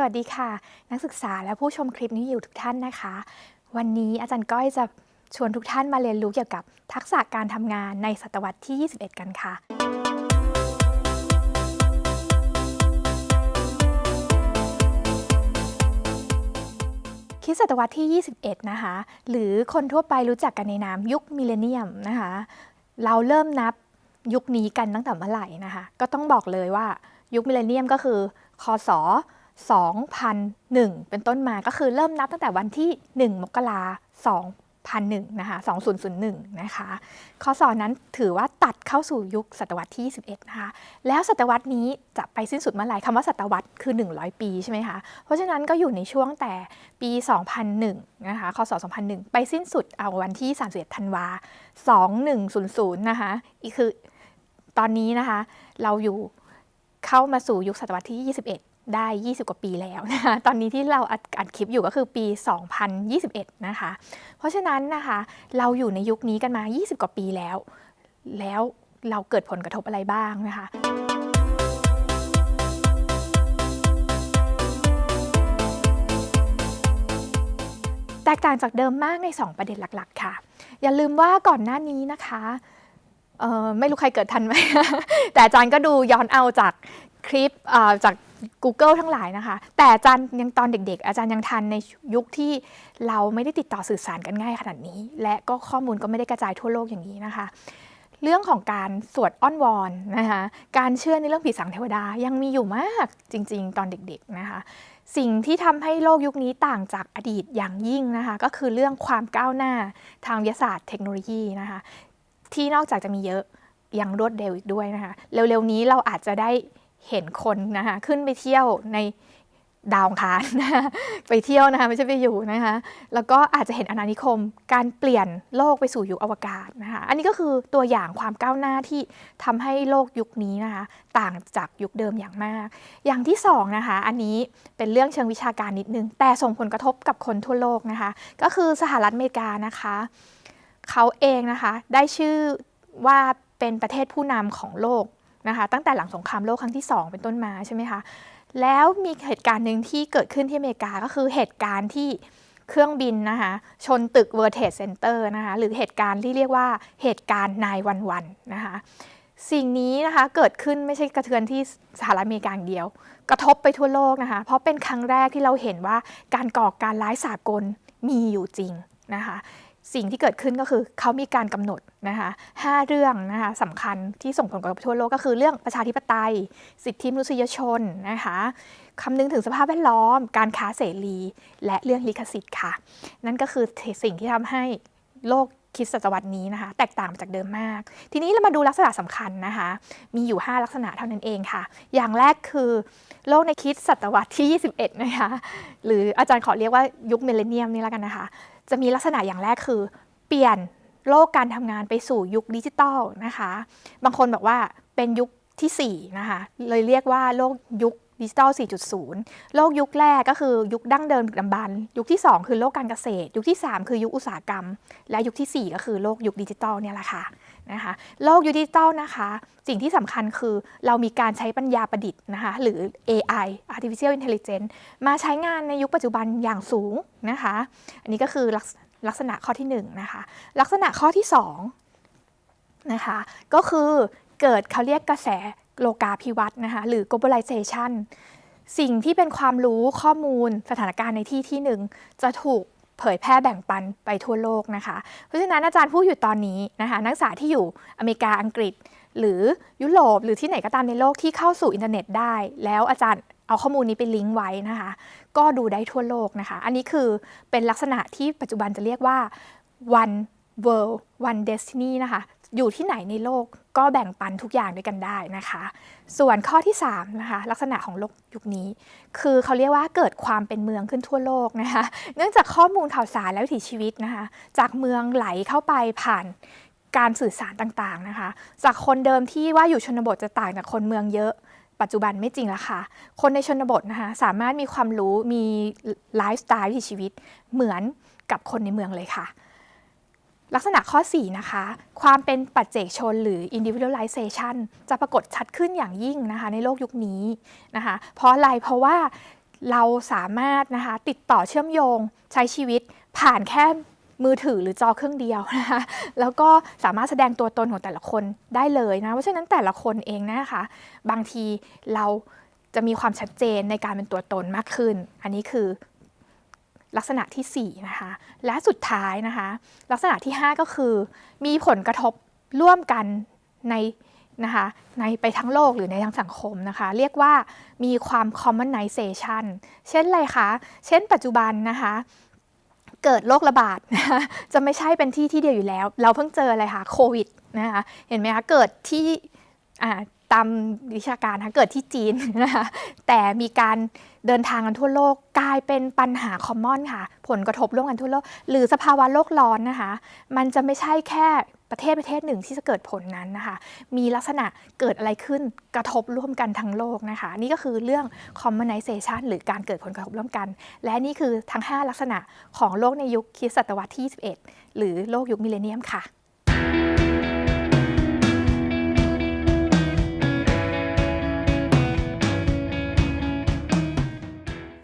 สวัสดีค่ะ นักศึกษาและผู้ชมคลิปนี้อยู่ทุกท่านนะคะ วันนี้อาจารย์ก้อยจะชวนทุกท่านมาเรียนรู้เกี่ยวกับทักษะการทำงานในศตวรรษที่ 21 กันค่ะ คิดศตวรรษที่ 21 นะคะ หรือคนทั่วไปรู้จักกันในนามยุคมิเลเนียมนะคะ เราเริ่มนับยุคนี้กันตั้งแต่เมื่อไหร่นะคะ ก็ต้องบอกเลยว่ายุคมิเลเนียมก็คือคศ 2001 เป็นต้นมาก็คือเริ่มนับตั้งแต่วันที่ 1 มกราคม2001นะคะ2001 นะคะคศนั้นถือว่าตัดเข้าสู่ยุคศตวรรษที่ 21 นะคะ แล้วศตวรรษนี้จะไปสิ้นสุดเมื่อไหร่คำว่าศตวรรษคือ 100 ปีใช่ไหมคะ เพราะฉะนั้นก็อยู่ในช่วงแต่ปี 2001 นะคะ คศ 2001 ไปสิ้นสุดเอาวันที่ 31 ธันวา 2100 นะคะ อีกคือตอนนี้นะคะ เราอยู่เข้ามาสู่ยุคศตวรรษที่ 21 ได้ 20 กว่าปีแล้วนะคะตอนนี้ที่เราอัดอดคลิปอยู่ก็คือปี 2021 นะคะ เพราะฉะนั้นนะคะเราอยู่ในยุคนี้กันมา 20 กว่าปีแล้ว แล้วเราเกิดผลกระทบอะไรบ้างนะคะแตกต่างจากเดิมมากใน 2 ประเด็นหลัก ๆ ค่ะ อย่าลืมว่าก่อนหน้านี้นะคะไม่รู้ใครเกิดทันไหม แต่อาจารย์ก็ดูย้อนเอาจาก คลิปจาก Google ทั้งหลายนะคะ แต่อาจารย์ยังตอนเด็ก ๆ อาจารย์ยังทันในยุคที่เราไม่ได้ติดต่อสื่อสารกันง่ายขนาดนี้ และก็ข้อมูลก็ไม่ได้กระจายทั่วโลกอย่างนี้นะคะ เรื่องของการสวดอ้อนวอนนะคะการเชื่อในเรื่องผีสางเทวดายังมีอยู่มากจริง ๆ ตอนเด็กๆนะคะ สิ่งที่ทำให้โลกยุคนี้ต่างจากอดีตอย่างยิ่งนะคะ ก็คือเรื่องความก้าวหน้าทางวิทยาศาสตร์เทคโนโลยีนะคะ ที่นอกจากจะมีเยอะยังรวดเร็วอีกด้วยนะคะ เร็วๆนี้เราอาจจะได้ เห็นคนนะคะขึ้นไปเที่ยวในดาวคารนะคะไปเที่ยวนะคะไม่ใช่ไปอยู่นะคะแล้วก็อาจจะเห็นอาณานิคมการเปลี่ยนโลกไปสู่ยุคอวกาศนะคะอันนี้ก็คือตัวอย่างความก้าวหน้าที่ทำให้โลกยุคนี้นะคะต่างจากยุคเดิมอย่างมาก อย่างที่สองนะคะอันนี้เป็นเรื่องเชิงวิชาการนิดนึง แต่ส่งผลกระทบกับคนทั่วโลกนะคะก็คือสหรัฐอเมริกานะคะเขาเองนะคะได้ชื่อว่าเป็นประเทศผู้นำของโลก นะคะตั้งแต่หลังสงครามโลกครั้งที่ 2 เป็นต้นมาใช่ไหมคะแล้วมีเหตุการณ์หนึ่งที่เกิดขึ้นที่อเมริกาก็คือเหตุการณ์ที่เครื่องบินนะคะชนตึก World Trade Center นะคะหรือเหตุการณ์ที่เรียกว่าเหตุการณ์911นะคะสิ่งนี้นะคะเกิดขึ้นไม่ใช่กระเทือนที่สหรัฐอเมริกาอย่างเดียว กระทบไปทั่วโลกนะคะเพราะเป็นครั้งแรกที่เราเห็นว่าการก่อการร้ายสากลมีอยู่จริงนะคะ สิ่งที่เกิดขึ้นก็คือเขามีการกำหนดนะคะห้าเรื่องนะคะสำคัญที่ส่งผลกระทบทั่วโลกก็คือเรื่องประชาธิปไตย สิทธิมนุษยชนนะคะคำนึงถึงสภาพแวดล้อม การค้าเสรี และเรื่องลิขสิทธิ์ค่ะ นั่นก็คือสิ่งที่ทำให้โลกคิดศตวรรษนี้นะคะ แตกต่างจากเดิมมาก ทีนี้เรามาดูลักษณะสำคัญนะคะ มีอยู่ 5 ลักษณะเท่านั้นเองค่ะ อย่างแรกคือโลกในคิดศตวรรษที่ 21 นะคะ หรืออาจารย์ขอเรียกว่ายุคมิเลเนียมนี่แล้วกันนะคะ จะมีลักษณะอย่างแรกคือเปลี่ยนโลกการทำงานไปสู่ยุคดิจิตอลนะคะ บางคนบอกว่าเป็นยุคที่ 4 นะคะ เลยเรียกว่าโลกยุค ดิจิตอล 4.0 โลกยุคแรกก็คือยุคดั้งเดิมดึกดำบรรยุคที่ 2 คือโลกการเกษตร ยุคที่ 3 คือยุคอุตสาหกรรม และยุคทีสี่ 4 ก็คือโลกยุคดิจิตอลเนี่ยแหละค่ะนะคะโลกยุคดิจิตอลนะคะ สิ่งที่สำคัญคือเรามีการใช้ปัญญาประดิษฐ์นะคะหรือ AI artificial intelligence มาใช้งานในยุคปัจจุบันอย่างสูงนะคะ อันนี้ก็คือลักษลักษณะข้อที่1นะคะลักษณะข้อที่2นะคะก็คือเกิดเขาเรียกกระแส โลกาภิวัตน์นะคะหรือ globalization สิ่งที่เป็นความรู้ข้อมูลสถานการณ์ในที่ที่หนึ่งจะถูกเผยแพร่แบ่งปันไปทั่วโลกนะคะ เพราะฉะนั้นอาจารย์พูดอยู่ตอนนี้นะคะนักศึกษาที่อยู่อเมริกาอังกฤษ หรือยุโรปหรือที่ไหนก็ตามในโลกที่เข้าสู่อินเทอร์เน็ตได้ แล้วอาจารย์เอาข้อมูลนี้ไปลิงก์ไว้นะคะ ก็ดูได้ทั่วโลกนะคะ อันนี้คือเป็นลักษณะที่ปัจจุบันจะเรียกว่า one world one destiny นะคะ อยู่ที่ไหนในโลกก็แบ่งปันทุกอย่างด้วยกันได้นะคะ ส่วนข้อที่3นะคะลักษณะของโลกยุคนี้ คือเขาเรียกว่าเกิดความเป็นเมืองขึ้นทั่วโลกนะคะ เนื่องจากข้อมูลข่าวสารและวิถีชีวิตนะคะ จากเมืองไหลเข้าไปผ่านการสื่อสารต่างๆนะคะ จากคนเดิมที่ว่าอยู่ชนบทจะต่างจากคนเมืองเยอะปัจจุบันไม่จริงละค่ะ คนในชนบทนะคะสามารถมีความรู้มีไลฟ์สไตล์วิถีชีวิตเหมือนกับคนในเมืองเลยค่ะ ลักษณะข้อ 4 นะคะ ความเป็นปัจเจกชนหรือ individualization จะปรากฏชัดขึ้นอย่างยิ่งนะคะ ในโลกยุคนี้นะคะ เพราะอะไรเพราะว่าเราสามารถนะคะติดต่อเชื่อมโยงใช้ชีวิตผ่านแค่มือถือหรือจอเครื่องเดียวนะคะแล้วก็สามารถแสดงตัวตนของแต่ละคนได้เลยนะเพราะฉะนั้นแต่ละคนเองนะคะ บางทีเราจะมีความชัดเจนในการเป็นตัวตนมากขึ้น อันนี้คือ ลักษณะที่ 4 นะคะ และสุดท้ายนะคะ ลักษณะที่ 5 ก็คือ มีผลกระทบร่วมกันในนะคะในไปทั้งโลกหรือในทั้งสังคมนะคะ เรียกว่ามีความ commonization เช่นอะไรคะ เช่นปัจจุบันนะคะ เกิดโรคระบาดนะคะจะไม่ใช่เป็นที่ที่เดียวอยู่แล้ว เราเพิ่งเจออะไรคะโควิดนะคะเห็นไหมคะ เกิดที่ ตามวิชาการนะเกิดที่จีนนะคะแต่มีการเดินทางกันทั่วโลกกลายเป็นปัญหาคอมมอนค่ะ ผลกระทบร่วมกันทั่วโลก หรือสภาวะโลกร้อนนะคะ มันจะไม่ใช่แค่ประเทศประเทศหนึ่งที่จะเกิดผลนั้นนะคะ มีลักษณะเกิดอะไรขึ้นกระทบร่วมกันทั้งโลกนะคะ นี่ก็คือเรื่อง commonization หรือการเกิดผลกระทบร่วมกัน และนี่คือทั้ง 5 ลักษณะของโลกในยุคคริสตศตวรรษที่ 21 หรือโลกยุคมิเลเนียมค่ะ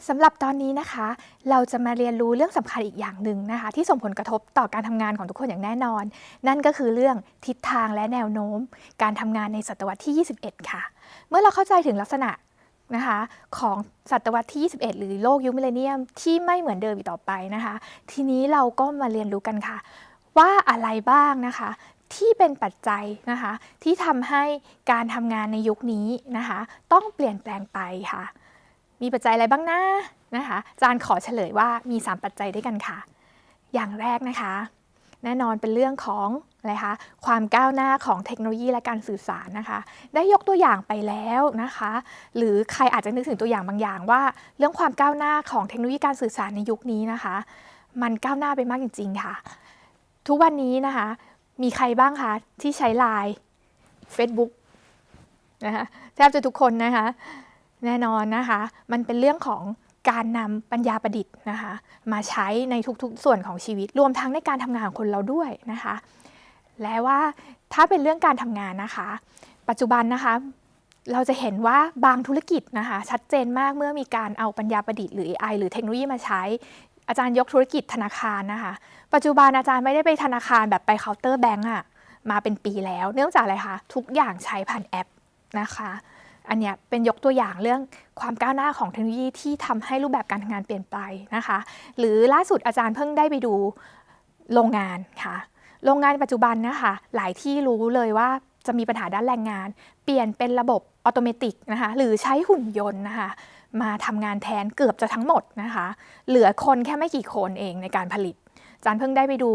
สำหรับตอนนี้นะคะ เราจะมาเรียนรู้เรื่องสำคัญอีกอย่างหนึ่งนะคะ ที่ส่งผลกระทบต่อการทำงานของทุกคนอย่างแน่นอน นั่นก็คือเรื่องทิศทางและแนวโน้ม การทำงานในศตวรรษที่ 21 ค่ะ เมื่อเราเข้าใจถึงลักษณะนะคะของศตวรรษที่ 21 หรือโลกยุคมิเลเนียมที่ไม่เหมือนเดิมอีกต่อไปนะคะ ทีนี้เราก็มาเรียนรู้กันค่ะ ว่าอะไรบ้างนะคะที่เป็นปัจจัยนะคะที่ทำให้การทำงานในยุคนี้นะคะ ต้องเปลี่ยนแปลงไปค่ะ มีปัจจัยอะไรบ้างนะนะคะอาจารย์ขอเฉลยว่ามี 3 ปัจจัยด้วยกันค่ะ อย่างแรกนะคะ แน่นอนเป็นเรื่องของอะไรคะความก้าวหน้าของเทคโนโลยีและการสื่อสารนะคะ ได้ยกตัวอย่างไปแล้วนะคะ หรือใครอาจจะนึกถึงตัวอย่างบางอย่างว่า เรื่องความก้าวหน้าของเทคโนโลยีการสื่อสารในยุคนี้นะคะ มันก้าวหน้าไปมากจริง ๆ ค่ะ ทุกวันนี้นะคะ มีใครบ้างคะที่ใช้ไลน์ Facebook นะคะแทบจะทุกคนนะคะ แน่นอนนะคะ มันเป็นเรื่องของการนำปัญญาประดิษฐ์นะคะ มาใช้ในทุกๆ ส่วนของชีวิต รวมทั้งในการทำงานของคนเราด้วยนะคะ และว่าถ้าเป็นเรื่องการทำงานนะคะ ปัจจุบันนะคะ เราจะเห็นว่าบางธุรกิจนะคะ ชัดเจนมากเมื่อมีการเอาปัญญาประดิษฐ์หรือ AI หรือเทคโนโลยีมาใช้ อาจารย์ยกธุรกิจธนาคารนะคะ ปัจจุบันอาจารย์ไม่ได้ไปธนาคารแบบไปเคาน์เตอร์แบงก์อะมาเป็นปีแล้ว เนื่องจากอะไรคะทุกอย่างใช้ผ่านแอปนะคะ อันเนี้ยเป็นยกตัวอย่างเรื่องความก้าวหน้าของเทคโนโลยีที่ทำให้รูปแบบการทำงานเปลี่ยนไปนะคะ หรือล่าสุดอาจารย์เพิ่งได้ไปดูโรงงานค่ะ โรงงานปัจจุบันนะคะหลายที่รู้เลยว่าจะมีปัญหาด้านแรงงาน เปลี่ยนเป็นระบบออโตเมติกนะคะหรือใช้หุ่นยนต์นะคะมาทำงานแทนเกือบจะทั้งหมดนะคะ เหลือคนแค่ไม่กี่คนเองในการผลิตอาจารย์เพิ่งได้ไปดู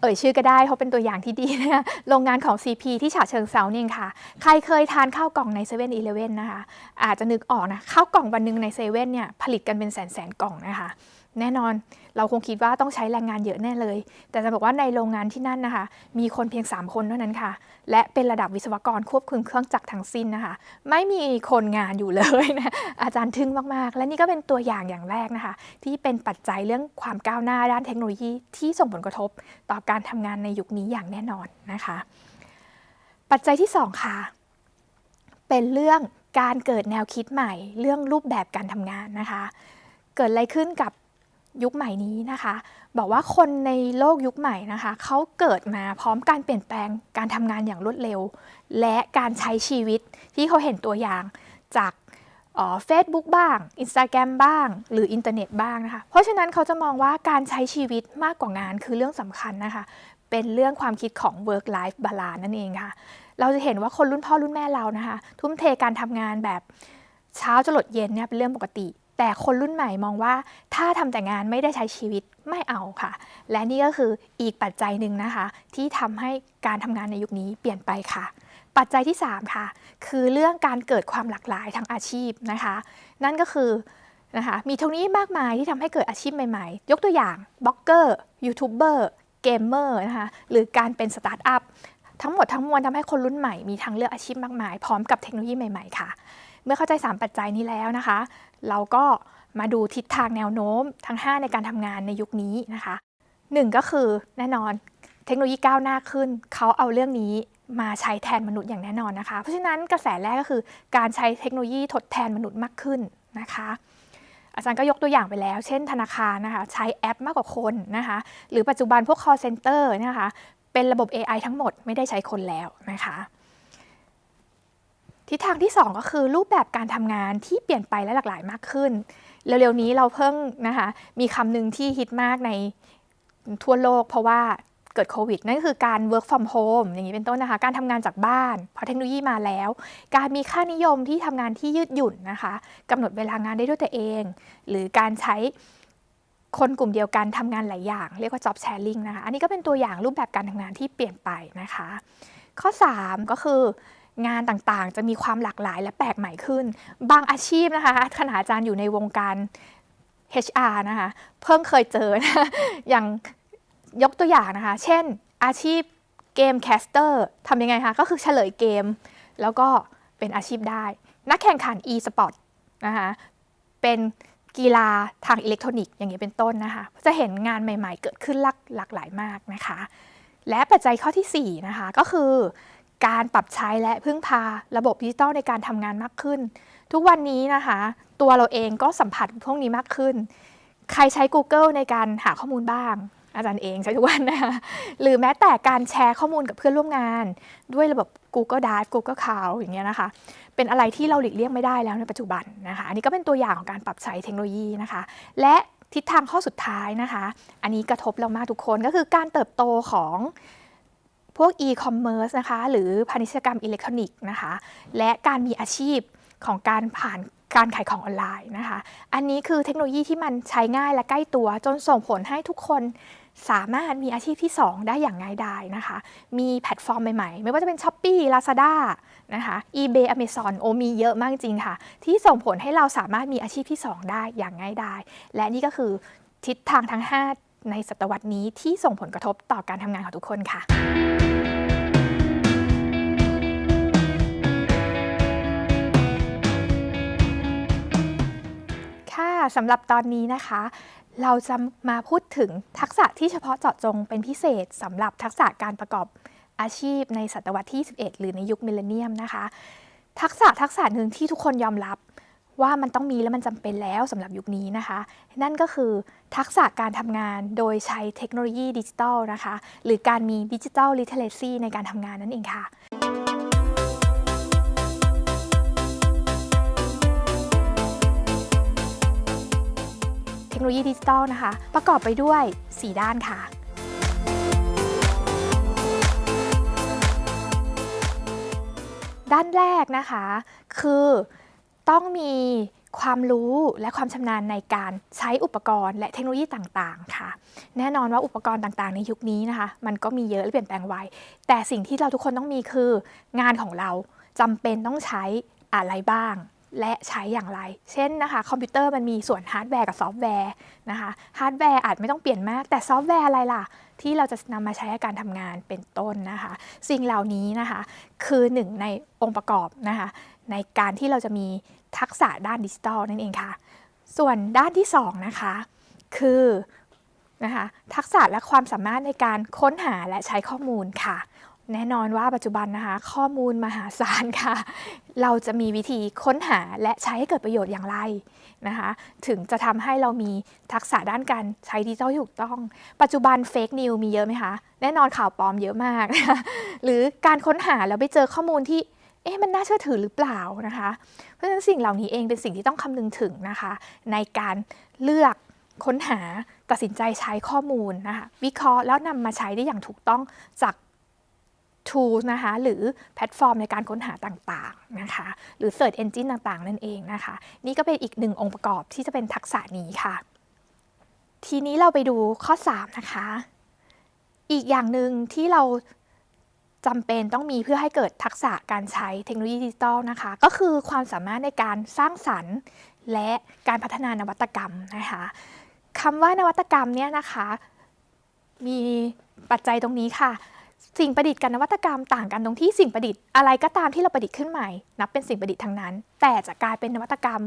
เอ่ยชื่อก็ได้เพราะเป็นตัวอย่างที่ดีนะคะโรงงานของ CP ที่ฉะเชิงเซาเนี่ยค่ะ ใครเคยทานข้าวกล่องในเซเว่นอีเลเวนนะคะ อาจจะนึกออกนะข้าวกล่องวันหนึ่งในเซเว่นเนี่ยผลิตกันเป็นแสนแสนกล่องนะคะ แน่นอน เราคงคิดว่าต้องใช้แรงงานเยอะแน่เลย แต่จะบอกว่าในโรงงานที่นั่นนะคะ มีคนเพียง 3 คนเท่านั้นค่ะ และเป็นระดับวิศวกรควบคุมเครื่องจักรทั้งสิ้นนะคะ ไม่มีคนงานอยู่เลยนะอาจารย์ทึ่งมากๆ และนี่ก็เป็นตัวอย่างอย่างแรกนะคะ ที่เป็นปัจจัยเรื่องความก้าวหน้าด้านเทคโนโลยีที่ส่งผลกระทบ ต่อการทำงานในยุคนี้อย่างแน่นอนนะคะ ปัจจัยที่ 2 ค่ะ เป็นเรื่องการเกิดแนวคิดใหม่ เรื่องรูปแบบการทำงานนะคะ เกิดอะไรขึ้นกับ ยุคใหม่นี้นะคะ บอกว่าคนในโลกยุคใหม่นะคะเขาเกิดมาพร้อมการเปลี่ยนแปลงการทำงานอย่างรวดเร็ว และการใช้ชีวิตที่เขาเห็นตัวอย่างจากเฟซบุ๊กบ้าง Instagram บ้าง หรืออินเทอร์เน็ตบ้างนะคะ เพราะฉะนั้นเขาจะมองว่าการใช้ชีวิตมากกว่างานคือเรื่องสำคัญนะคะ เป็นเรื่องความคิดของ work life balance นั่นเองค่ะ เราจะเห็นว่าคนรุ่นพ่อรุ่นแม่เรานะคะ ทุ่มเทการทำงานแบบเช้าจรดเย็นเนี่ยเป็นเรื่องปกติ แต่คนรุ่นใหม่มองว่าถ้าทำแต่งานไม่ได้ใช้ชีวิตไม่เอาค่ะ และนี่ก็คืออีกปัจจัยหนึ่งนะคะ ที่ทำให้การทำงานในยุคนี้เปลี่ยนไปค่ะ ปัจจัยที่ 3 ค่ะ คือเรื่องการเกิดความหลากหลายทางอาชีพนะคะ นั่นก็คือนะคะมีเท่านี้มากมายที่ทำให้เกิดอาชีพใหม่ๆ ยกตัวอย่างบล็อกเกอร์ยูทูบเบอร์เกมเมอร์นะคะหรือการเป็นสตาร์ทอัพทั้งหมดทั้งมวลทำให้คนรุ่นใหม่มีทางเลือกอาชีพมากมาย พร้อมกับเทคโนโลยีใหม่ๆค่ะ เมื่อเข้าใจ 3 ปัจจัยนี้แล้วนะคะ เราก็มาดูทิศทางแนวโน้มทั้ง 5 ในการทำงานในยุคนี้นะคะหนึ่งก็คือแน่นอนเทคโนโลยีก้าวหน้าขึ้น เขาเอาเรื่องนี้มาใช้แทนมนุษย์อย่างแน่นอนนะคะ เพราะฉะนั้นกระแสแรกก็คือการใช้เทคโนโลยีทดแทนมนุษย์มากขึ้นนะคะอาจารย์ก็ยกตัวอย่างไปแล้ว เช่นธนาคารนะคะ ใช้แอปมากกว่าคนนะคะ หรือปัจจุบันพวก call center นะคะ เป็นระบบ AI ทั้งหมดไม่ได้ใช้คนแล้วนะคะ ทิศทางที่ 2 ก็คือรูปแบบการทำงานที่เปลี่ยนไปและหลากหลายมากขึ้น เร็วๆนี้เราเพิ่งนะคะมีคำหนึ่งที่ฮิตมากในทั่วโลก เพราะว่าเกิดโควิด นั่นก็คือการ work from home อย่างนี้เป็นต้นนะคะ การทำงานจากบ้านพราะเทคโนโลยีมาแล้ว การมีค่านิยมที่ทำงานที่ยืดหยุ่นนะคะกำหนดเวลางานได้ด้วยตัวเอง หรือการใช้คนกลุ่มเดียวกันทำงานหลายอย่าง เรียกว่า job sharing นะคะ อันนี้ก็เป็นตัวอย่างรูปแบบการทำงานที่เปลี่ยนไปนะคะ ข้อ 3 ก็คือ งานต่างๆ จะมีความหลากหลายและแปลกใหม่ขึ้น บางอาชีพนะคะขณะอาจารย์อยู่ในวงการ HR นะคะ เพิ่งเคยเจอนะอย่างยกตัวอย่างนะคะ เช่นอาชีพเกมแคสเตอร์ทำยังไงคะ ก็คือเฉลยเกม แล้วก็เป็นอาชีพได้ นักแข่งขัน e-sport นะคะเป็นกีฬาทางอิเล็กทรอนิกส์อย่างนี้ยเป็นต้นนะคะ จะเห็นงานใหม่ๆ เกิดขึ้นหลากหลากหลายมากนะคะ และปัจจัยข้อที่ 4 นะคะ ก็คือ การปรับใช้และพึ่งพาระบบดิจิตอลในการทำงานมากขึ้น ทุกวันนี้นะคะ ตัวเราเองก็สัมผัสพวกนี้มากขึ้น ใครใช้ Google ในการหาข้อมูลบ้าง อาจารย์เองใช้ทุกวันนะคะหรือแม้แต่การแชร์ข้อมูลกับเพื่อนร่วมงาน ด้วยระบบ Google Drive Google Cloud อย่างเงี้ยนะคะ เป็นอะไรที่เราหลีกเลี่ยงไม่ได้แล้วในปัจจุบันนะคะอันนี้ก็เป็นตัวอย่างของการปรับใช้เทคโนโลยีนะคะ และทิศทางข้อสุดท้ายนะคะ อันนี้กระทบเรามากทุกคนก็คือการเติบโตของ พวก e-commerce นะคะหรือพาณิชยกรรมอิเล็กทรอนิกส์นะคะและการมีอาชีพของการผ่านการขายของออนไลน์นะคะ อันนี้คือเทคโนโลยีที่มันใช้ง่ายและใกล้ตัว จนส่งผลให้ทุกคนสามารถมีอาชีพที่ 2 ได้อย่างง่ายดายนะคะ มีแพลตฟอร์มใหม่ๆ ไม่ว่าจะเป็น s h อ p e e Lazada นะคะ eBay Amazon โอมีเยอะมากจริงค่ะ ที่ส่งผลให้เราสามารถมีอาชีพที่ 2 ได้อย่างง่ายดาย และนี่ก็คือทิศทางทั้ง 5 ในศตวรรษนี้ที่ส่งผลกระทบต่อการทำงานของทุกคนค่ะค่ะสำหรับตอนนี้นะคะ เราจะมาพูดถึงทักษะที่เฉพาะเจาะจงเป็นพิเศษสำหรับทักษะการประกอบอาชีพในศตวรรษที่ 11 หรือในยุคมิลเลนเนียมนะคะ ทักษะทักษะหนึ่งที่ทุกคนยอมรับ ว่ามันต้องมีและมันจำเป็นแล้วสำหรับยุคนี้นะคะ นั่นก็คือทักษะการทำงานโดยใช้เทคโนโลยีดิจิทัลนะคะ หรือการมีดิจิทัลลิเทเลซีในการทำงานนั่นเองค่ะเทคโนโลยีดิจิทัลนะคะ ประกอบไปด้วย 4 ด้านค่ะ ด้านแรกนะคะ คือ ต้องมีความรู้และความชำนาญในการใช้อุปกรณ์และเทคโนโลยีต่างๆ ค่ะ แน่นอนว่าอุปกรณ์ต่างๆ ในยุคนี้นะคะ มันก็มีเยอะและเปลี่ยนแปลงไว แต่สิ่งที่เราทุกคนต้องมีคืองานของเราจำเป็นต้องใช้อะไรบ้าง และใช้อย่างไร เช่นนะคะ คอมพิวเตอร์มันมีส่วนฮาร์ดแวร์กับซอฟต์แวร์นะคะฮาร์ดแวร์อาจไม่ต้องเปลี่ยนมาก แต่ซอฟต์แวร์อะไรล่ะ ที่เราจะนำมาใช้ในการทำงานเป็นต้นนะคะ สิ่งเหล่านี้นะคะ คือหนึ่งในองค์ประกอบนะคะ ในการที่เราจะมีทักษะด้านดิจิทัลนั่นเองค่ะ ส่วนด้านที่2นะคะคือนะคะทักษะและความสามารถในการค้นหาและใช้ข้อมูลค่ะ แน่นอนว่าปัจจุบันนะคะ ข้อมูลมหาศาลค่ะ เราจะมีวิธีค้นหาและใช้ให้เกิดประโยชน์อย่างไรนะคะ ถึงจะทำให้เรามีทักษะด้านการใช้ดิจิทัลถูกต้อง ปัจจุบันเฟกนิวมีเยอะไหมคะ แน่นอนข่าวปลอมเยอะมาก หรือการค้นหาแล้วไปเจอข้อมูลที่ เอ๊ะมันน่าเชื่อถือหรือเปล่านะคะ เพราะฉะนั้นสิ่งเหล่านี้เองเป็นสิ่งที่ต้องคำนึงถึงนะคะ ในการเลือกค้นหาตัดสินใจใช้ข้อมูลนะคะวิเคราะห์แล้วนำมาใช้ได้อย่างถูกต้องจาก tools นะคะหรือแพลตฟอร์มในการค้นหาต่างๆนะคะหรือ Search Engine ต่างๆ นั่นเองนะคะ นี่ก็เป็นอีกหนึ่งองค์ประกอบที่จะเป็นทักษะนี้ค่ะ ทีนี้เราไปดูข้อ 3 นะคะ อีกอย่างหนึ่งที่เรา จำเป็นต้องมีเพื่อให้เกิดทักษะการใช้เทคโนโลยีดิจิทัลนะคะ ก็คือความสามารถในการสร้างสรรค์ และการพัฒนานวัตกรรมนะคะคำว่านวัตกรรมเนี่ยนะคะ มีปัจจัยตรงนี้ค่ะ สิ่งประดิษฐ์กับนวัตกรรมต่างกันตรงที่สิ่งประดิษฐ์อะไรก็ตามที่เราประดิษฐ์ขึ้นใหม่ นับเป็นสิ่งประดิษฐ์ทั้งนั้น แต่จะกลายเป็นนวัตกรรม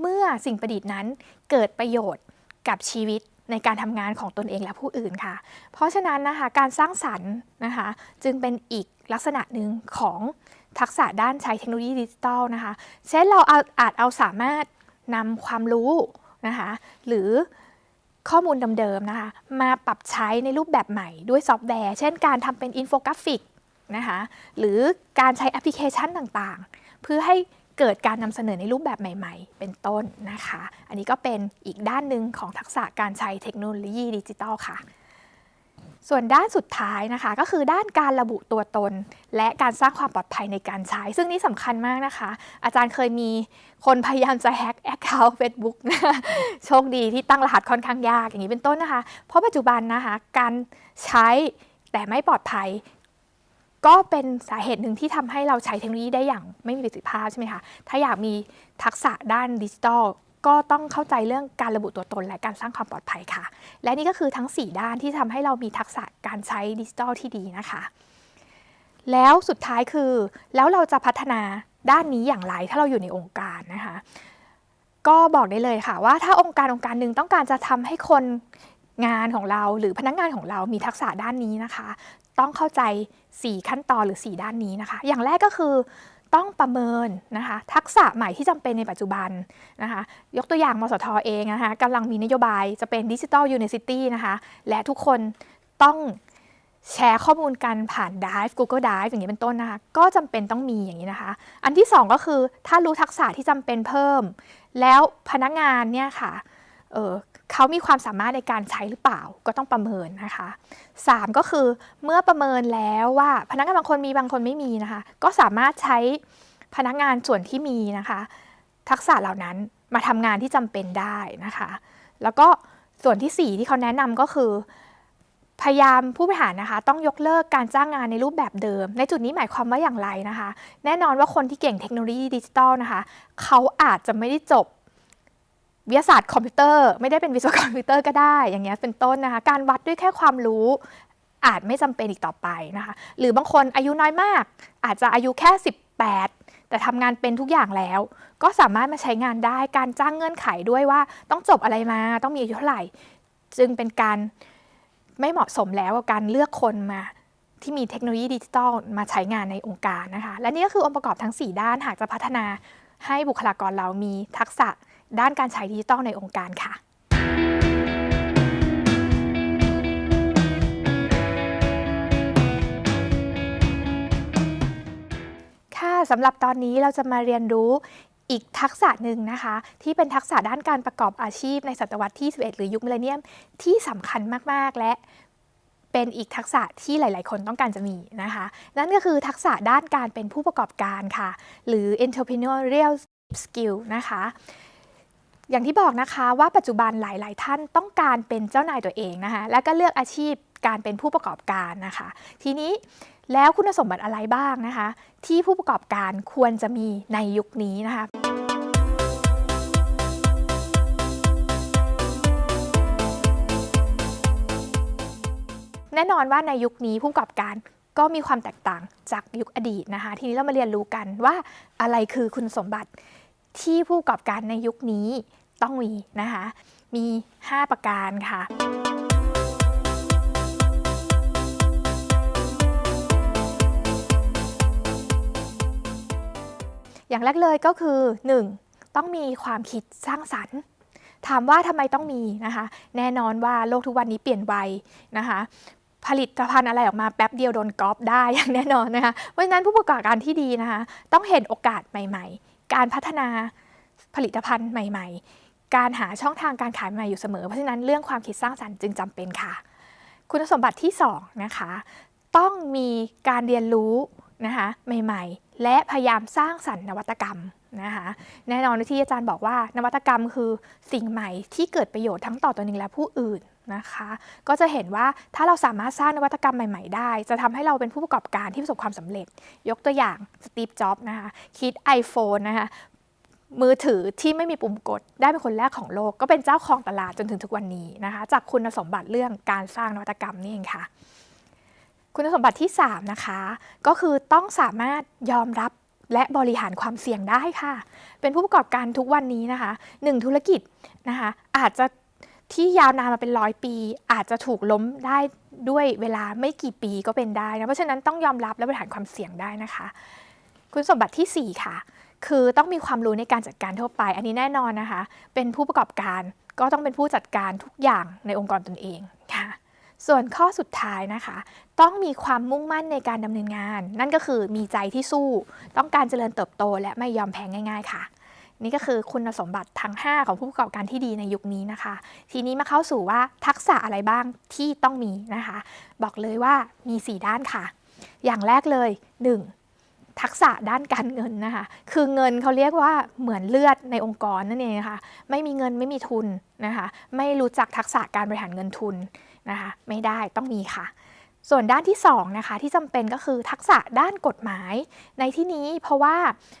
เมื่อสิ่งประดิษฐ์นั้นเกิดประโยชน์กับชีวิต ในการทำงานของตนเองและผู้อื่นค่ะ เพราะฉะนั้นนะคะการสร้างสรรค์นะคะจึงเป็นอีกลักษณะหนึ่งของทักษะด้านใช้เทคโนโลยีดิจิทัลนะคะเช่นเราอาอาจเอาสามารถนำความรู้นะคะหรือข้อมูลเดิมๆนะคะมาปรับใช้ในรูปแบบใหม่ด้วยซอฟต์แวร์ เช่นการทำเป็นอินโฟกราฟิกนะคะหรือการใช้แอปพลิเคชันต่างๆ เพื่อให้ เกิดการนำเสนอในรูปแบบใหม่ ๆ เป็นต้นนะคะ อันนี้ก็เป็นอีกด้านหนึ่งของทักษะการใช้เทคโนโลยีดิจิทัลค่ะ ส่วนด้านสุดท้ายนะคะ ก็คือด้านการระบุตัวตน และการสร้างความปลอดภัยในการใช้ ซึ่งนี่สำคัญมากนะคะ อาจารย์เคยมีคนพยายามจะแฮ็กแอคเคาท์เฟซบุ๊กโชคดีที่ตั้งรหัสค่อนข้างยากอย่างนี้เป็นต้นนะคะ เพราะปัจจุบันนะคะ การใช้แต่ไม่ปลอดภัย ก็เป็นสาเหตุหนึ่งที่ทำให้เราใช้เทคโนโลยีได้อย่างไม่มีประสิทธิภาพใช่ไหมคะถ้าอยากมีทักษะด้านดิจิทัลก็ต้องเข้าใจเรื่องการระบุตัวตนและการสร้างความปลอดภัยค่ะ และนี่ก็คือทั้ง 4 ด้านที่ทำให้เรามีทักษะการใช้ดิจิทัลที่ดีนะคะ แล้วสุดท้ายคือ แล้วเราจะพัฒนาด้านนี้อย่างไรถ้าเราอยู่ในองค์การนะคะ ก็บอกได้เลยค่ะว่าถ้าองค์การองค์การหนึ่งต้องการจะทำให้คนงานของเราหรือพนักงานของเรามีทักษะด้านนี้นะคะ ต้องเข้าใจ 4 ขั้นตอนหรือ 4 ด้านนี้นะคะ อย่างแรกก็คือต้องประเมินนะคะ ทักษะใหม่ที่จำเป็นในปัจจุบันนะคะ ยกตัวอย่างมสทเองนะคะกำลังมีนโยบายจะเป็นดิจิ t a ลยูนิ v ิตี้นะคะ และทุกคนต้องแชร์ข้อมูลกันผ่าน Drive Google Drive อย่างนี้เป็นต้นนะคะ ก็จำเป็นต้องมีอย่างนี้นะคะ อันที่ 2 ก็คือถ้ารู้ทักษะที่จำเป็นเพิ่ม แล้วพนักงานเนี่ยค่ะ เขามีความสามารถในการใช้หรือเปล่าก็ต้องประเมินนะคะ 3 ก็คือเมื่อประเมินแล้วว่าพนักงานบางคนมีบางคนไม่มีนะคะ ก็สามารถใช้พนักงานส่วนที่มีนะคะ ทักษะเหล่านั้นมาทำงานที่จำเป็นได้นะคะ แล้วก็ส่วนที่ 4 ที่เขาแนะนำก็คือ พยายามผู้บริหารนะคะ ต้องยกเลิกการจ้างงานในรูปแบบเดิม ในจุดนี้หมายความว่าอย่างไรนะคะ แน่นอนว่าคนที่เก่งเทคโนโลยีดิจิทัลนะคะ เขาอาจจะไม่ได้จบ วิทยาศาสตร์คอมพิวเตอร์ไม่ได้เป็นวิศวกรคอมพิวเตอร์ก็ได้อย่างเงี้ยเป็นต้นนะคะ การวัดด้วยแค่ความรู้อาจไม่จำเป็นอีกต่อไปนะคะ หรือบางคนอายุน้อยมาก อาจจะอายุแค่ 18 แต่ทำงานเป็นทุกอย่างแล้ว ก็สามารถมาใช้งานได้การจ้างเงื่อนไขด้วยว่าต้องจบอะไรมาต้องมีอายุเท่าไหร่ จึงเป็นการไม่เหมาะสมแล้วกับการเลือกคนมาที่มีเทคโนโลยีดิจิทัลมาใช้งานในองค์การนะคะ และนี่ก็คือองค์ประกอบทั้ง 4 ด้านหากจะพัฒนาให้บุคลากรเรามีทักษะ ด้านการใช้ดิจิทัลในองค์การค่ะค่ะสำหรับตอนนี้เราจะมาเรียนรู้อีกทักษะหนึ่งนะคะ ที่เป็นทักษะด้านการประกอบอาชีพในศตวรรษที่ 11 หรือยุคมิลเลเนียมที่สำคัญมาก ๆ และเป็นอีกทักษะที่หลาย ๆ คนต้องการจะมีนะคะ นั่นก็คือทักษะด้านการเป็นผู้ประกอบการค่ะ หรือ entrepreneurial skill นะคะ อย่างที่บอกนะคะว่าปัจจุบันหลาย ๆ ท่านต้องการเป็นเจ้านายตัวเองนะคะ และก็เลือกอาชีพการเป็นผู้ประกอบการนะคะ ทีนี้แล้วคุณสมบัติอะไรบ้างนะคะ ที่ผู้ประกอบการควรจะมีในยุคนี้นะคะแน่นอนว่าในยุคนี้ผู้ประกอบการก็มีความแตกต่างจากยุคอดีตนะคะ ทีนี้เรามาเรียนรู้กันว่าอะไรคือคุณสมบัติ ที่ผู้ประกอบการในยุคนี้ต้องมีนะคะ มี 5 ประการค่ะ อย่างแรกเลยก็คือ 1. ต้องมีความคิดสร้างสรรค์ถามว่าทำไมต้องมีนะคะ แน่นอนว่าโลกทุกวันนี้เปลี่ยนไวนะคะ ผลิตภัณฑ์อะไรออกมาแป๊บเดียวโดนก๊อปได้อย่างแน่นอนนะคะ เพราะฉะนั้นผู้ประกอบการที่ดีนะคะ ต้องเห็นโอกาสใหม่ ๆ การพัฒนาผลิตภัณฑ์ใหม่ ๆ การหาช่องทางการขายใหม่อยู่เสมอ เพราะฉะนั้นเรื่องความคิดสร้างสรรค์จึงจำเป็นค่ะ คุณสมบัติที่2นะคะต้องมีการเรียนรู้นะคะใหม่ ๆ และพยายามสร้างสรรค์นวัตกรรม นะคะแน่นอนที่อาจารย์บอกว่านวัตกรรมคือสิ่งใหม่ที่เกิดประโยชน์ทั้งต่อตัวเองและผู้อื่นนะคะ ก็จะเห็นว่าถ้าเราสามารถสร้างนวัตกรรมใหม่ ๆ ได้ จะทำให้เราเป็นผู้ประกอบการที่ประสบความสำเร็จ ยกตัวอย่างสตีฟ จ็อบส์นะคะคิด iPhone นะคะมือถือที่ไม่มีปุ่มกด ได้เป็นคนแรกของโลก ก็เป็นเจ้าของตลาดจนถึงทุกวันนี้นะคะ จากคุณสมบัติเรื่องการสร้างนวัตกรรมนี่เองค่ะ คุณสมบัติที่ 3 นะคะ ก็คือต้องสามารถยอมรับ และบริหารความเสี่ยงได้ค่ะ เป็นผู้ประกอบการทุกวันนี้นะคะหนึ่งธุรกิจนะคะอาจจะที่ยาวนานมาเป็นร้อยปี อาจจะถูกล้มได้ด้วยเวลาไม่กี่ปีก็เป็นได้นะเพราะฉะนั้นต้องยอมรับและบริหารความเสี่ยงได้นะคะ คุณสมบัติที่ 4 ค่ะ คือต้องมีความรู้ในการจัดการทั่วไป อันนี้แน่นอนนะคะ เป็นผู้ประกอบการก็ต้องเป็นผู้จัดการทุกอย่างในองค์กรตนเองค่ะ ส่วนข้อสุดท้ายนะคะ ต้องมีความมุ่งมั่นในการดำเนินงาน นั่นก็คือมีใจที่สู้ ต้องการเจริญเติบโต และไม่ยอมแพ้ง่าย ๆ ค่ะ นี่ก็คือคุณสมบัติทั้ง 5 ของผู้ประกอบการที่ดีในยุคนี้นะคะ ทีนี้มาเข้าสู่ว่าทักษะอะไรบ้างที่ต้องมีนะคะ บอกเลยว่ามี 4 ด้านค่ะ อย่างแรกเลย 1. ทักษะด้านการเงินนะคะ คือเงินเขาเรียกว่าเหมือนเลือดในองค์กรนั่นเองค่ะ ไม่มีเงินไม่มีทุนนะคะ ไม่รู้จักทักษะการบริหารเงินทุน นะคะไม่ได้ต้องมีค่ะ ส่วนด้านที่2นะคะที่จำเป็นก็คือทักษะด้านกฎหมาย ในที่นี้เพราะว่า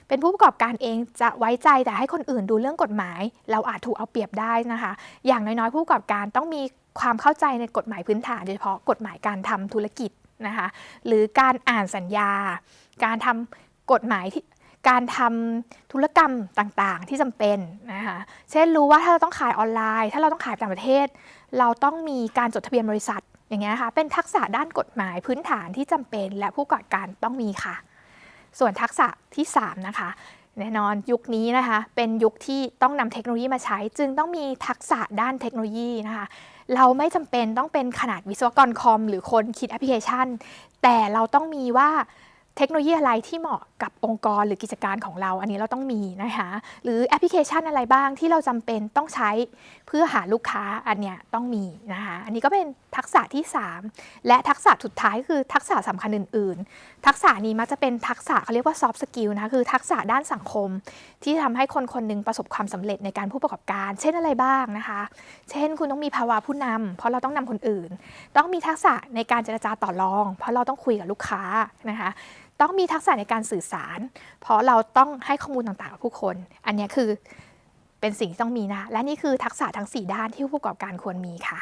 เป็นผู้ประกอบการเองจะไว้ใจแต่ให้คนอื่นดูเรื่องกฎหมาย เราอาจถูกเอาเปรียบได้นะคะ อย่างน้อยๆผู้ประกอบการต้องมีความเข้าใจในกฎหมายพื้นฐานโดยเฉพาะกฎหมายการทำธุรกิจนะคะหรือการอ่านสัญญา การทำกฎหมายที่การทำธุรกรรมต่างๆ ที่จำเป็นนะคะ เช่นรู้ว่าถ้าเราต้องขายออนไลน์ ถ้าเราต้องขายต่างประเทศ เราต้องมีการจดทะเบียนบริษัทอย่างเงี้ยค่ะเป็นทักษะด้านกฎหมายพื้นฐานที่จำเป็นและผู้ประกอบการต้องมีค่ะ ส่วนทักษะที่ 3 นะคะ แน่นอนยุคนี้นะคะ เป็นยุคที่ต้องนำเทคโนโลยีมาใช้ จึงต้องมีทักษะด้านเทคโนโลยีนะคะ เราไม่จำเป็นต้องเป็นขนาดวิศวกรคอม หรือคนคิดแอปพลิเคชัน แต่เราต้องมีว่า เทคโนโลยีอะไรที่เหมาะกับองค์กรหรือกิจการของเรา อันนี้เราต้องมีนะคะหรือแอปพลิเคชันอะไรบ้างที่เราจำเป็นต้องใช้เพื่อหาลูกค้าอันเนี้ยต้องมีนะคะอันนี้ก็เป็นทักษะที่ 3 และทักษะสุดท้ายคือทักษะสำคัญอื่น ๆ ทักษะนี้มักจะเป็นทักษะเขาเรียกว่า soft skill นะคะคือทักษะด้านสังคม ที่ทำให้คนคนหนึงประสบความสำเร็จในการผู้ประกอบการ เช่นอะไรบ้างนะคะ เช่น คุณต้องมีภาวะผู้นำเพราะเราต้องนำคนอื่น ต้องมีทักษะในการเจรจาต่อรอง เพราะเราต้องคุยกับลูกค้านะคะ ต้องมีทักษะในการสื่อสาร เพราะเราต้องให้ข้อมูลต่างๆกับผู้คน อันนี้คือเป็นสิ่งที่ต้องมีนะ และนี่คือทักษะทั้ง 4 ด้านที่ผู้ประกอบการควรมีค่ะ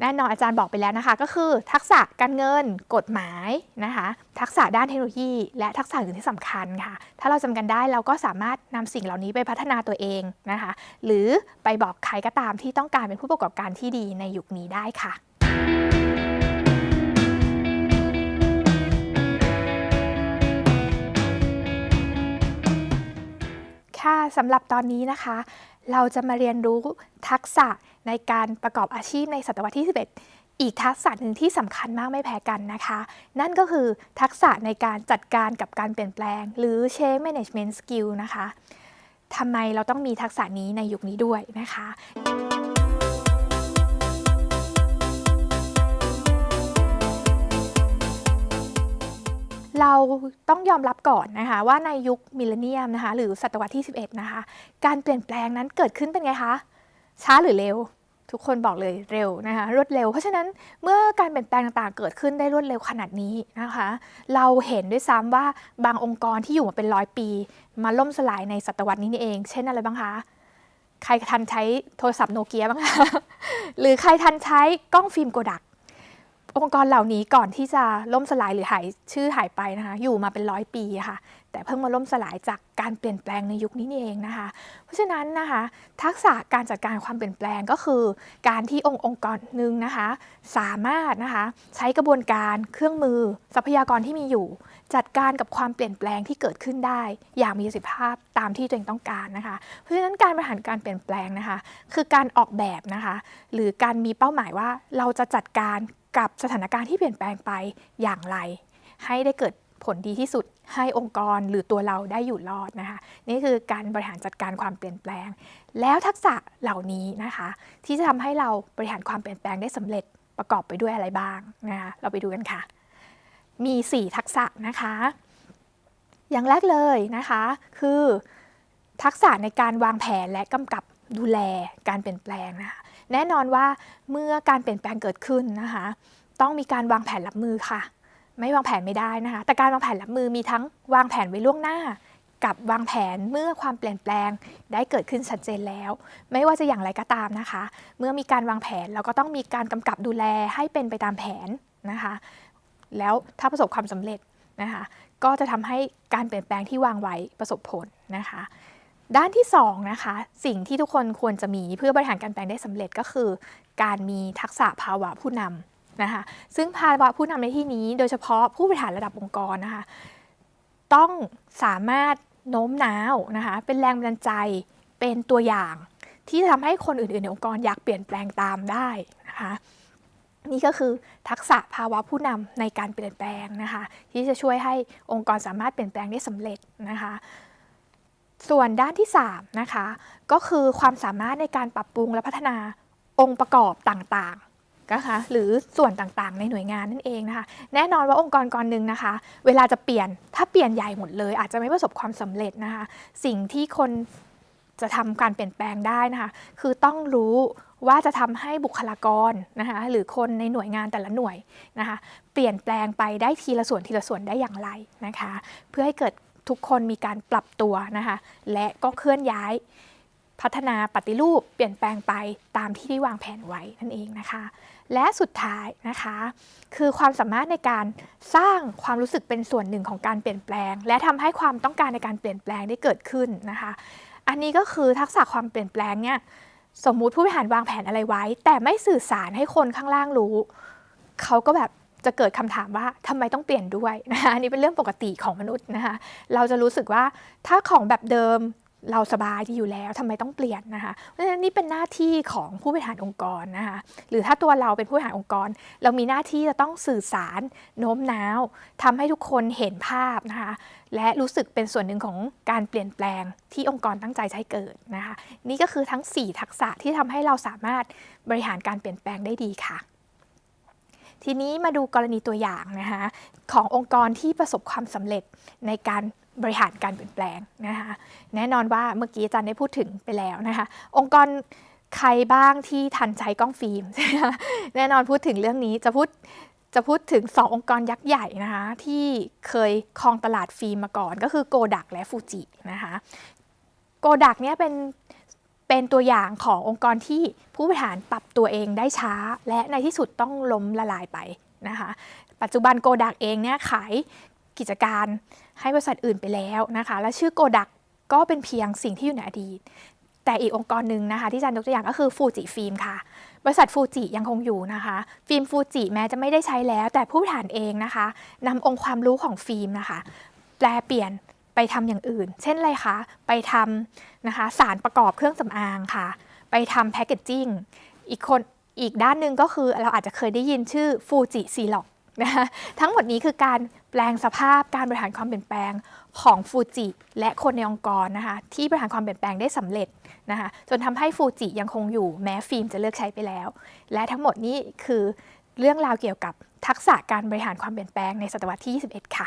แน่นอนอาจารย์บอกไปแล้วนะคะ ก็คือทักษะการเงิน กฎหมายนะคะ ทักษะด้านเทคโนโลยี และทักษะอื่นที่สำคัญค่ะ ถ้าเราจำกันได้เราก็สามารถนำสิ่งเหล่านี้ไปพัฒนาตัวเองนะคะ หรือไปบอกใครก็ตามที่ต้องการเป็นผู้ประกอบการที่ดีในยุคนี้ได้ค่ะ ค่ะสำหรับตอนนี้นะคะ เราจะมาเรียนรู้ทักษะในการประกอบอาชีพในศตวรรษที่ 11 อีกทักษะหนึ่งที่สำคัญมากไม่แพ้กันนะคะ นั่นก็คือทักษะในการจัดการกับการเปลี่ยนแปลง หรือ change management skill นะคะทำไมเราต้องมีทักษะนี้ในยุคนี้ด้วยนะคะ เราต้องยอมรับก่อนนะคะ ว่าในยุคมิลเลนเนียมนะคะ หรือศตวรรษที่ 11 นะคะ การเปลี่ยนแปลงนั้นเกิดขึ้นเป็นไงคะ ช้าหรือเร็ว ทุกคนบอกเลยเร็วนะคะ รวดเร็ว เพราะฉะนั้นเมื่อการเปลี่ยนแปลงต่างๆ เกิดขึ้นได้รวดเร็วขนาดนี้นะคะ เราเห็นด้วยซ้ำว่าบางองค์กรที่อยู่มาเป็นร้อยปี มาล่มสลายในศตวรรษนี้นี่เอง เช่นอะไรบ้างคะใครทันใช้โทรศัพท์โนเกียบ้างคะหรือใครทันใช้กล้องฟิล์มโกดัก องค์กรเหล่านี้ก่อนที่จะล่มสลายหรือหายชื่อหายไปนะคะ อยู่มาเป็นร้อยปีค่ะ แต่เพิ่งมาล่มสลายจากการเปลี่ยนแปลงในยุคนี้นี่เองนะคะ เพราะฉะนั้นนะคะ ทักษะการจัดการความเปลี่ยนแปลงก็คือ การที่องค์องค์กรหนึ่งนะคะ สามารถนะคะ ใช้กระบวนการเครื่องมือ ทรัพยากรที่มีอยู่ จัดการกับความเปลี่ยนแปลงที่เกิดขึ้นได้ อย่างมีประสิทธิภาพตามที่ตัวเองต้องการนะคะ เพราะฉะนั้นการบริหารการเปลี่ยนแปลงนะคะ คือการออกแบบนะคะ หรือการมีเป้าหมายว่าเราจะจัดการ กับสถานการณ์ที่เปลี่ยนแปลงไปอย่างไร ให้ได้เกิดผลดีที่สุดให้องค์กรหรือตัวเราได้อยู่รอดนะคะนี่คือการบริหารจัดการความเปลี่ยนแปลง แล้วทักษะเหล่านี้นะคะ ที่จะทำให้เราบริหารความเปลี่ยนแปลงได้สำเร็จประกอบไปด้วยอะไรบ้างนะคะเราไปดูกันค่ะ มี 4 ทักษะนะคะ อย่างแรกเลยนะคะคือทักษะในการวางแผนและกำกับดูแลการเปลี่ยนแปลงนะคะ แน่นอนว่าเมื่อการเปลี่ยนแปลงเกิดขึ้นนะคะ ต้องมีการวางแผนรับมือค่ะ ไม่วางแผนไม่ได้นะคะ แต่การวางแผนรับมือมีทั้งวางแผนไว้ล่วงหน้า กับวางแผนเมื่อความเปลี่ยนแปลงได้เกิดขึ้นชัดเจนแล้ว ไม่ว่าจะอย่างไรก็ตามนะคะ เมื่อมีการวางแผนเราก็ต้องมีการกำกับดูแลให้เป็นไปตามแผนนะคะ แล้วถ้าประสบความสำเร็จนะคะ ก็จะทำให้การเปลี่ยนแปลงที่วางไว้ประสบผลนะคะ ด้านที่2นะคะสิ่งที่ทุกคนควรจะมีเพื่อบริหารการแปลงได้สำเร็จก็คือ การมีทักษะภาวะผู้นำนะคะซึ่งภาวะผู้นำในที่นี้ โดยเฉพาะผู้บริหารระดับองค์กรนะคะต้องสามารถโน้มน้าวนะคะเป็นแรงบันดาลใจเป็นตัวอย่าง ที่จะทำให้คนอื่นๆในองค์กรอยากเปลี่ยนแปลงตามได้นะคะนี่ก็คือทักษะภาวะผู้นำในการเปลี่ยนแปลงนะคะที่จะช่วยให้องค์กรสามารถเปลี่ยนแปลงได้สำเร็จนะคะ ส่วนด้านที่3นะคะก็คือความสามารถในการปรับปรุงและพัฒนาองค์ประกอบต่างๆนะคะหรือส่วนต่างๆ ในหน่วยงานนั่นเองนะคะแน่นอนว่าองค์กรกรหนึ่งนะคะ เวลาจะเปลี่ยนถ้าเปลี่ยนใหญ่หมดเลย อาจจะไม่ประสบความสำเร็จนะคะสิ่งที่คนจะทำการเปลี่ยนแปลงได้นะคะคือต้องรู้ว่าจะทำให้บุคลากรนะคะหรือคนในหน่วยงานแต่ละหน่วยนะคะเปลี่ยนแปลงไปได้ทีละส่วนทีละส่วนได้อย่างไรนะคะเพื่อให้เกิด ทุกคนมีการปรับตัวนะคะและก็เคลื่อนย้ายพัฒนาปฏิรูปเปลี่ยนแปลงไปตามที่ได้วางแผนไว้นั่นเองนะคะ และสุดท้ายนะคะ คือความสามารถในการสร้างความรู้สึกเป็นส่วนหนึ่งของการเปลี่ยนแปลง และทำให้ความต้องการในการเปลี่ยนแปลงได้เกิดขึ้นนะคะ อันนี้ก็คือทักษะความเปลี่ยนแปลงเนี่ยสมมุติผู้บริหารวางแผนอะไรไว้ แต่ไม่สื่อสารให้คนข้างล่างรู้ เขาก็แบบ จะเกิดคำถามว่าทำไมต้องเปลี่ยนด้วยนะคะอันนี้เป็นเรื่องปกติของมนุษย์นะคะเราจะรู้สึกว่าถ้าของแบบเดิมเราสบายดีอยู่แล้วทำไมต้องเปลี่ยนนะคะ เพราะฉะนั้นนี่เป็นหน้าที่ของผู้บริหารองค์กรนะคะ หรือถ้าตัวเราเป็นผู้บริหารองค์กร เรามีหน้าที่จะต้องสื่อสารโน้มน้าวทำให้ทุกคนเห็นภาพนะคะ และรู้สึกเป็นส่วนหนึ่งของการเปลี่ยนแปลงที่องค์กรตั้งใจให้เกิดนะคะ นี่ก็คือทั้ง 4 ทักษะที่ทำให้เราสามารถบริหารการเปลี่ยนแปลงได้ดีค่ะ ทีนี้มาดูกรณีตัวอย่างนะคะขององค์กรที่ประสบความสำเร็จในการบริหารการเปลี่ยนแปลงนะคะแน่นอนว่าเมื่อกี้อาจารย์ได้พูดถึงไปแล้วนะคะองค์กรใครบ้างที่ทันใช้กล้องฟิล์มแน่นอนพูดถึงเรื่องนี้จะพูดจะพูดถึง 2 องค์กรยักษ์ใหญ่นะคะที่เคยครองตลาดฟิล์มมาก่อน ก็คือโกดักและฟูจินะคะโกดักเนี่ยเป็น เป็นตัวอย่างขององค์กรที่ผู้บริหารปรับตัวเองได้ช้า และในที่สุดต้องล้มละลายไปนะคะ ปัจจุบันโกดักเองเนี่ยขายกิจการให้บริษัทอื่นไปแล้วนะคะ และชื่อโกดักก็เป็นเพียงสิ่งที่อยู่ในอดีต แต่อีกองค์กรหนึ่งนะคะที่อาจารย์ยกตัวอย่างก็คือฟูจิฟิล์มค่ะ บริษัทฟูจิยังคงอยู่นะคะ ฟิล์มฟูจิแม้จะไม่ได้ใช้แล้ว แต่ผู้บริหารเองนะคะนำองค์ความรู้ของฟิล์มนะคะ แปลเปลี่ยน ไปทำอย่างอื่น เช่นอะไรคะ ไปทำนะคะสารประกอบเครื่องสำอางค่ะ ไปทำแพคเกจจิ้ง อีกคนอีกด้านหนึ่งก็คือเราอาจจะเคยได้ยินชื่อฟูจิซีล็อกนะคะทั้งหมดนี้คือการแปลงสภาพการบริหารความเปลี่ยนแปลงของฟูจิและคนในองค์กรนะคะที่บริหารความเปลี่ยนแปลงได้สำเร็จนะคะจนทำให้ฟูจิยังคงอยู่แม้ฟิล์มจะเลิกใช้ไปแล้ว และทั้งหมดนี้คือเรื่องราวเกี่ยวกับทักษะการบริหารความเปลี่ยนแปลงในศตวรรษที่ 21 ค่ะ